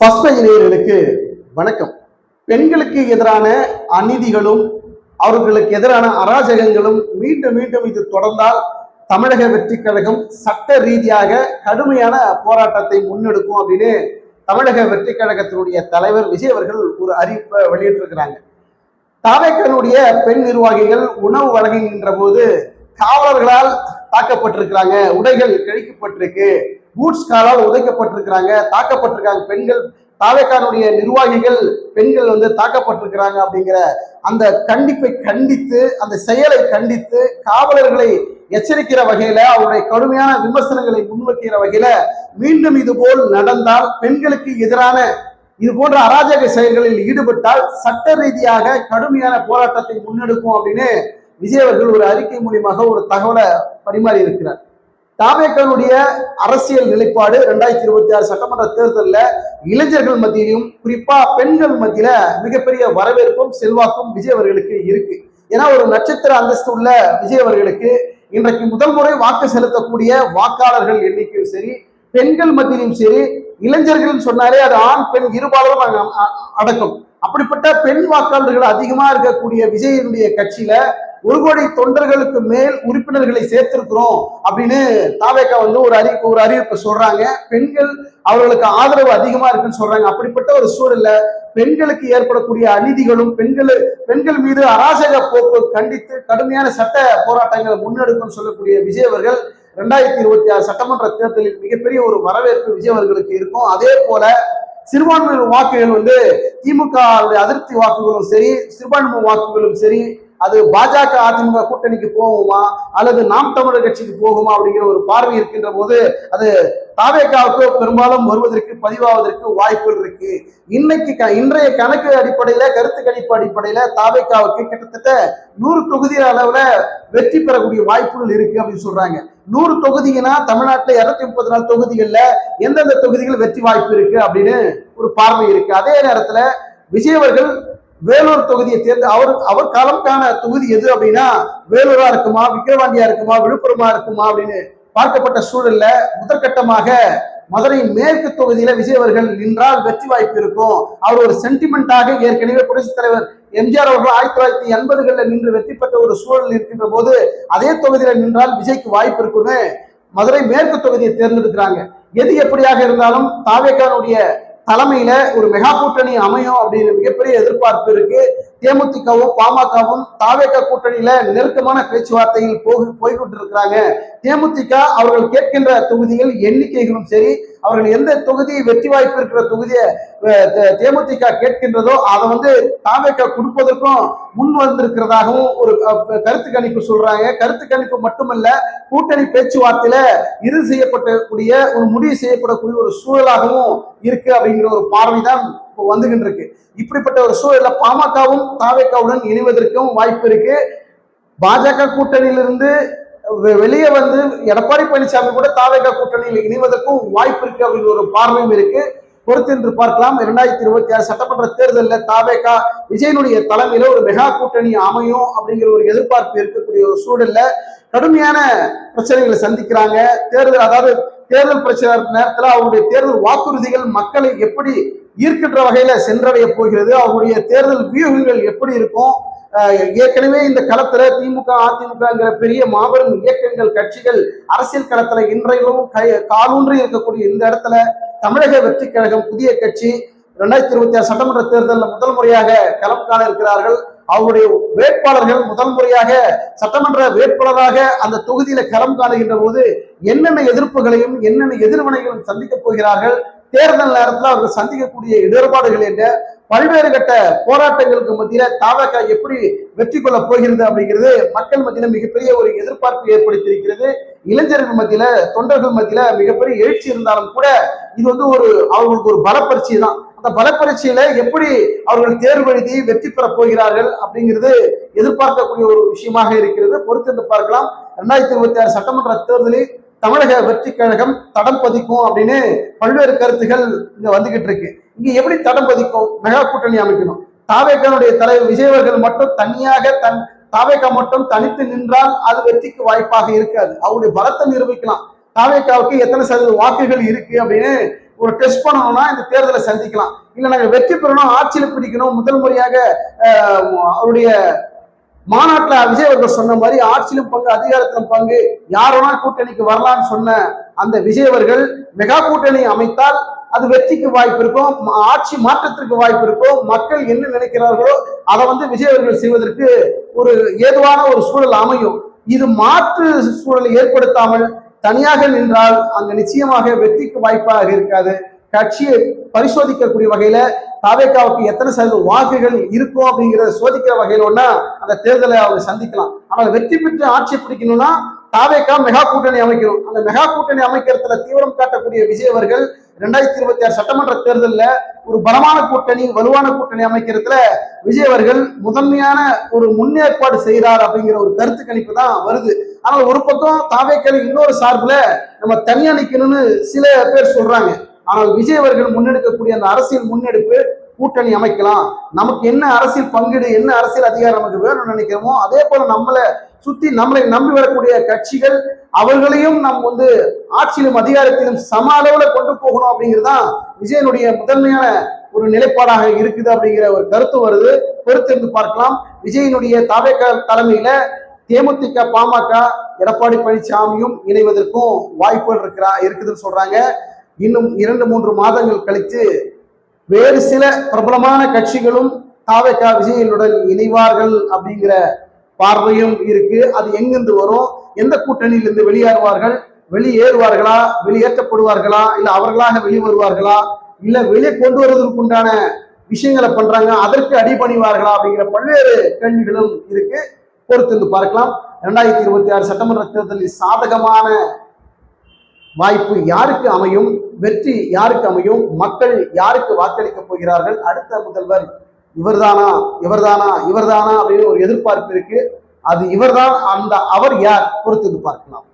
First இளைஞர்களுக்கு வணக்கம். பெண்களுக்கு எதிரான அநீதிகளும் அவர்களுக்கு எதிரான அராஜகங்களும் மீண்டும் மீண்டும் இது தொடர்ந்தால் தமிழக வெற்றி கழகம் சட்ட ரீதியாக கடுமையான போராட்டத்தை முன்னெடுக்கும் அப்படின்னு தமிழக வெற்றி கழகத்தினுடைய தலைவர் விஜய் அவர்கள் ஒரு அறிவிப்பை வெளியிட்டிருக்கிறாங்க. தாவேக்கனுடைய பெண் நிர்வாகிகள் உணவு வழங்குகின்ற போது காவலர்களால் தாக்கப்பட்டிருக்கிறாங்க உடைகள் கழிக்கப்பட்டிருக்கு பூட்ஸ் காலால் உதைக்கப்பட்டிருக்கிறாங்க தாக்கப்பட்டிருக்காங்க பெண்கள் தாவேக்கானுடைய நிர்வாகிகள் பெண்கள் வந்து தாக்கப்பட்டிருக்கிறாங்க அப்படிங்கிற அந்த கண்டிப்பை கண்டித்து அந்த செயலை கண்டித்து காவலர்களை எச்சரிக்கிற வகையில அவருடைய கடுமையான விமர்சனங்களை முன்வைக்கிற வகையில மீண்டும் இது போல் நடந்தால் பெண்களுக்கு எதிரான இது போன்ற அராஜக செயல்களில் ஈடுபட்டால் சட்ட ரீதியாக கடுமையான போராட்டத்தை முன்னெடுக்கும் அப்படின்னு விஜய் அவர்கள் ஒரு அறிக்கை மூலியமாக ஒரு தகவலை பரிமாறி இருக்கிறார். தாமேக்கனுடைய அரசியல் நிலைப்பாடு ரெண்டாயிரத்தி இருபத்தி ஆறு சட்டமன்ற தேர்தலில் இளைஞர்கள் மத்தியிலும் குறிப்பா பெண்கள் மத்தியில மிகப்பெரிய வரவேற்பும் செல்வாக்கும் விஜய் அவர்களுக்கு இருக்கு. ஏன்னா ஒரு நட்சத்திர அந்தஸ்து உள்ள விஜய் அவர்களுக்கு இன்றைக்கு முதல் முறை வாக்கு செலுத்தக்கூடிய வாக்காளர்கள் எண்ணிக்கையும் சரி பெண்கள் மத்தியிலும் சரி இளைஞர்கள் சொன்னாலே அது ஆண் பெண் இருபாலரும் அடக்கும். அப்படிப்பட்ட பெண் வாக்காளர்கள் அதிகமா இருக்கக்கூடிய விஜயனுடைய கட்சியில ஒரு கோடி தொண்டர்களுக்கு மேல் உறுப்பினர்களை சேர்த்திருக்கிறோம் அப்படின்னு தாவேக்கா வந்து ஒரு அறி ஒரு அறிவிப்பு சொல்றாங்க. பெண்கள் அவர்களுக்கு ஆதரவு அதிகமா இருக்குன்னு சொல்றாங்க. அப்படிப்பட்ட ஒரு சூழல்ல பெண்களுக்கு ஏற்படக்கூடிய அநீதிகளும் பெண்கள் பெண்கள் மீது அராஜக போக்கு கண்டித்து கடுமையான சட்ட போராட்டங்களை முன்னெடுக்கும் சொல்லக்கூடிய விஜய் அவர்கள் ரெண்டாயிரத்தி இருபத்தி ஆறு சட்டமன்ற தேர்தலில் மிகப்பெரிய ஒரு வரவேற்பு விஜய் அவர்களுக்கு இருக்கும். அதே போல சிறுபான்மையினர் வாக்குகள் வந்து திமுக அதிருப்தி வாக்குகளும் சரி சிறுபான்மை வாக்குகளும் சரி அது பாஜக அதிமுக கூட்டணிக்கு போகுமா? அல்லது நாம் தமிழர் கட்சிக்கு போகுமா? அப்படிங்கிற ஒரு பார்வை இருக்கின்ற போது அது தாவேக்காவுக்கு பெரும்பாலும் வருவதற்கு பதிவாவதற்கு வாய்ப்புகள் இருக்கு. இன்னைக்கு க- இன்றைய கணக்கு அடிப்படையில கருத்து கணிப்பு அடிப்படையில தாவேக்காவுக்கு கிட்டத்தட்ட நூறு தொகுதி அளவுல வெற்றி பெறக்கூடிய வாய்ப்புகள் இருக்கு அப்படின்னு சொல்றாங்க. நூறு தொகுதினா தமிழ்நாட்டில் இருநூத்தி முப்பத்தி நாலு தொகுதிகளில் எந்தெந்த தொகுதிகள் வெற்றி வாய்ப்பு இருக்கு அப்படின்னு ஒரு பார்வை இருக்கு. அதே நேரத்துல விஜய் அவர்கள் வேலூர் தொகுதியை தேர்ந்து அவர் அவர் காலம்கான தொகுதி எது அப்படின்னா வேலூரா இருக்குமா விக்கிரவாண்டியா இருக்குமா விழுப்புரமா இருக்குமா அப்படின்னு பார்க்கப்பட்ட சூழல்ல முதற்கட்டமாக மதுரை மேற்கு தொகுதியில விஜய் அவர்கள் நின்றால் வெற்றி வாய்ப்பு இருக்கும். அவர் ஒரு சென்டிமெண்டாக ஏற்கனவே புரட்சித் தலைவர் எம்ஜிஆர் அவர்கள் ஆயிரத்தி தொள்ளாயிரத்தி எண்பதுகளில் நின்று வெற்றி பெற்ற ஒரு சூழல் இருக்கின்ற போது அதே தொகுதியில நின்றால் விஜய்க்கு வாய்ப்பு இருக்கும்னு மதுரை மேற்கு தொகுதியை தேர்ந்தெடுக்கிறாங்க. எது எப்படியாக இருந்தாலும் தாவேக்கானுடைய தலைமையில ஒரு மெகா கூட்டணி அமையும் அப்படின்னு மிகப்பெரிய எதிர்பார்ப்பு இருக்கு. தேமுதிகவும் பாமகவும் தாவேக கூட்டணியில நெருக்கமான பேச்சுவார்த்தையில் போய் போய்கிட்டு இருக்கிறாங்க தேமுதிக அவர்கள் கேட்கின்ற தொகுதிகள் எண்ணிக்கைகளும் சரி அவர்கள் எந்த தொகுதி வெற்றி வாய்ப்பு இருக்கிற தொகுதியை தேமுதிக கேட்கின்றதோ அதை வந்து தாவேக கொடுப்பதற்கும் முன் வந்திருக்கிறதாகவும் ஒரு கருத்து கணிப்பு சொல்றாங்க. கருத்து கணிப்பு மட்டுமல்ல கூட்டணி பேச்சுவார்த்தையில இறுதி செய்யப்படக்கூடிய ஒரு முடிவு செய்யப்படக்கூடிய ஒரு சூழலாகவும் இருக்கு அப்படிங்கிற ஒரு பார்வை தான் இப்போ வந்துகிட்டு இருக்கு இப்படிப்பட்ட ஒரு சூழலில் பாமகவும் தாவேக்காவுடன் இணைவதற்கும் வாய்ப்பு இருக்கு. பாஜக கூட்டணியிலிருந்து வெளியே வந்து எடப்பாடி பழனிசாமி கூட தாவேகா கூட்டணியில் இணைவதற்கும் வாய்ப்பு இருக்கு அப்படிங்கிற ஒரு பார்வையும் இருக்கு. பொறுத்து என்று பார்க்கலாம். இரண்டாயிரத்தி இருபத்தி ஆறு சட்டமன்ற தேர்தலில் தாவேகா விஜயனுடைய தலைமையில ஒரு மெகா கூட்டணி அமையும் அப்படிங்கிற ஒரு எதிர்பார்ப்பு இருக்கக்கூடிய ஒரு சூழல்ல கடுமையான பிரச்சனைகளை சந்திக்கிறாங்க. தேர்தல் அதாவது தேர்தல் பிரச்சார நேரத்தில் அவருடைய தேர்தல் வாக்குறுதிகள் மக்களை எப்படி ஈர்க்கின்ற வகையில சென்றடைய போகிறது அவருடைய தேர்தல் வியூகங்கள் எப்படி இருக்கும் ஏற்கனவே இந்த களத்துல திமுக அதிமுகங்கிற பெரிய மாபெரும் இயக்கங்கள் கட்சிகள் அரசியல் களத்துல இன்றையிலும் கை காலூன்றி இருக்கக்கூடிய இந்த இடத்துல தமிழக வெற்றி கழகம் புதிய கட்சி ரெண்டாயிரத்தி இருபத்தி ஆறு சட்டமன்ற தேர்தலில் முதல் முறையாக களம் காண இருக்கிறார்கள். அவருடைய வேட்பாளர்கள் முதல் முறையாக சட்டமன்ற வேட்பாளராக அந்த தொகுதியில களம் காணுகின்ற போது என்னென்ன எதிர்ப்புகளையும் என்னென்ன எதிர்வினைகளும் சந்திக்க போகிறார்கள்? தேர்தல் நேரத்தில் அவர்கள் சந்திக்கக்கூடிய இடர்பாடுகள் என்ன? பல்வேறு கட்ட போராட்டங்களுக்கு மத்தியில தாவக எப்படி வெற்றி கொள்ள போகிறது அப்படிங்கிறது மக்கள் மத்தியில மிகப்பெரிய ஒரு எதிர்பார்ப்பு ஏற்படுத்தியிருக்கிறது. இளைஞர்கள் மத்தியில தொண்டர்கள் மத்தியில மிகப்பெரிய எழுச்சி இருந்தாலும் கூட இது வந்து ஒரு அவர்களுக்கு ஒரு பலப்பரிச்சி தான் அந்த பலப்பரீட்சையில எப்படி அவர்கள் தேர்வு எழுதி வெற்றி பெற போகிறார்கள் அப்படிங்கிறது எதிர்பார்க்கக்கூடிய ஒரு விஷயமாக இருக்கிறது. பொறுத்திருந்து பார்க்கலாம். இரண்டாயிரத்தி இருபத்தி ஆறு சட்டமன்ற தேர்தலில் தமிழக வெற்றி கழகம் தடம் பதிக்கும் அப்படின்னு பல்வேறு கருத்துகள் இங்க வந்துகிட்டு இருக்கு. இங்க எப்படி தடம் பதிக்கும்? மெகா கூட்டணி அமைக்கணும். தாவேக்கனுடைய தலைவர் விஜயவர்கள் மட்டும் தனியாக தன் தாவேக்கா மட்டும் தனித்து நின்றால் அது வெற்றிக்கு வாய்ப்பாக இருக்காது. அவருடைய பலத்தை நிரூபிக்கலாம். தாவேக்காவுக்கு எத்தனை சதவீத வாக்குகள் இருக்கு அப்படின்னு ஒரு டெஸ்ட் பண்ணணும்னா இந்த தேர்தலை சந்திக்கலாம். இல்ல நாங்க வெற்றி பெறணும் ஆட்சியில் பிடிக்கணும் முதல் முறையாக அவருடைய மாநாட்டுல விஜய் அவர்கள் சொன்ன மாதிரி ஆட்சியிலும் பங்கு அதிகாரத்திலும் பங்கு யாரோனா கூட்டணிக்கு வரலாம்னு சொன்ன அந்த விஜய் அவர்கள் மெகா கூட்டணி அமைத்தால் அது வெற்றிக்கு வாய்ப்பு இருக்கும் ஆட்சி மாற்றத்திற்கு வாய்ப்பு இருக்கும் மக்கள் என்ன நினைக்கிறார்களோ அதை வந்து விஜய் அவர்கள் செய்வதற்கு ஒரு ஏதுவான ஒரு சூழல் அமையும். இது மாற்று சூழலை ஏற்படுத்தாமல் தனியாக நின்றால் அங்கு நிச்சயமாக வெற்றிக்கு வாய்ப்பாக இருக்காது. கட்சியை பரிசோதிக்கக்கூடிய வகையில தாவேக்காவுக்கு எத்தனை சதவீத வாக்குகள் இருக்கும் அப்படிங்கிறத சோதிக்கிற வகையில ஒன்னா அந்த தேர்தலை அவங்க சந்திக்கலாம். ஆனால் வெற்றி பெற்று ஆட்சி பிடிக்கணும்னா தாவேக்கா மெகா கூட்டணி அமைக்கணும். அந்த மெகா கூட்டணி அமைக்கிறதுல தீவிரம் காட்டக்கூடிய விஜய் அவர்கள் ரெண்டாயிரத்தி இருபத்தி ஆறு சட்டமன்ற தேர்தலில் ஒரு பலமான கூட்டணி வலுவான கூட்டணி அமைக்கிறதுல விஜய் அவர்கள் முதன்மையான ஒரு முன்னேற்பாடு செய்கிறார் அப்படிங்கிற ஒரு கருத்து கணிப்பு தான் வருது. ஆனால் ஒரு பக்கம் தாவேக்கல் இன்னொரு சார்பில் நம்ம தனியா நிற்கணும்னு சில பேர் சொல்றாங்க. ஆனால் விஜய் அவர்கள் முன்னெடுக்கக்கூடிய அந்த அரசியல் முன்னெடுப்பு கூட்டணி அமைக்கலாம். நமக்கு என்ன அரசியல் பங்கீடு என்ன அரசியல் அதிகாரம் நமக்கு வேணும்னு நினைக்கிறோமோ அதே போல நம்மளை சுத்தி நம்மளை நம்பி வரக்கூடிய கட்சிகள் அவர்களையும் நாம் வந்து ஆட்சியிலும் அதிகாரத்திலும் சம அளவுல கொண்டு போகணும் அப்படிங்கிறது தான் விஜயனுடைய முதன்மையான ஒரு நிலைப்பாடாக இருக்குது அப்படிங்கிற ஒரு கருத்து வருது. பொறுத்திருந்து பார்க்கலாம். விஜயனுடைய தாவேக தலைமையில தேமுதிக பாமக எடப்பாடி பழனிசாமியும் இணைவதற்கும் வாய்ப்புகள் இருக்கிறா இருக்குதுன்னு சொல்றாங்க. இன்னும் இரண்டு மூன்று மாதங்கள் கழித்து வேறு சில பிரபலமான கட்சிகளும் தாவேக்கா விஜயனுடன் இணைவார்கள் அப்படிங்கிற பார்வையும் இருக்கு. அது எங்கிருந்து வரும்? எந்த கூட்டணியிலிருந்து வெளியேறுவார்கள்? வெளியேறுவார்களா? வெளியேற்றப்படுவார்களா? இல்லை அவர்களாக வெளிவருவார்களா? இல்லை வெளியே கொண்டு வருவதற்கு உண்டான விஷயங்களை பண்றாங்க அதற்கு அடிபணிவார்களா அப்படிங்கிற பல்வேறு கேள்விகளும் இருக்கு. பொறுத்திருந்து பார்க்கலாம். இரண்டாயிரத்தி இருபத்தி ஆறு சட்டமன்ற தேர்தலில் சாதகமான வாய்ப்பு யாருக்கு அமையும் வெற்றி யாருக்கு அமையும் மக்கள் யாருக்கு வாக்களிக்க போகிறார்கள் அடுத்த முதல்வர் இவர்தானா இவர்தானா இவர்தானா அப்படின்னு ஒரு எதிர்பார்ப்பு இருக்கு. அது இவர்தான் அந்த அவர் யார்? பொறுத்து பார்க்கலாம்.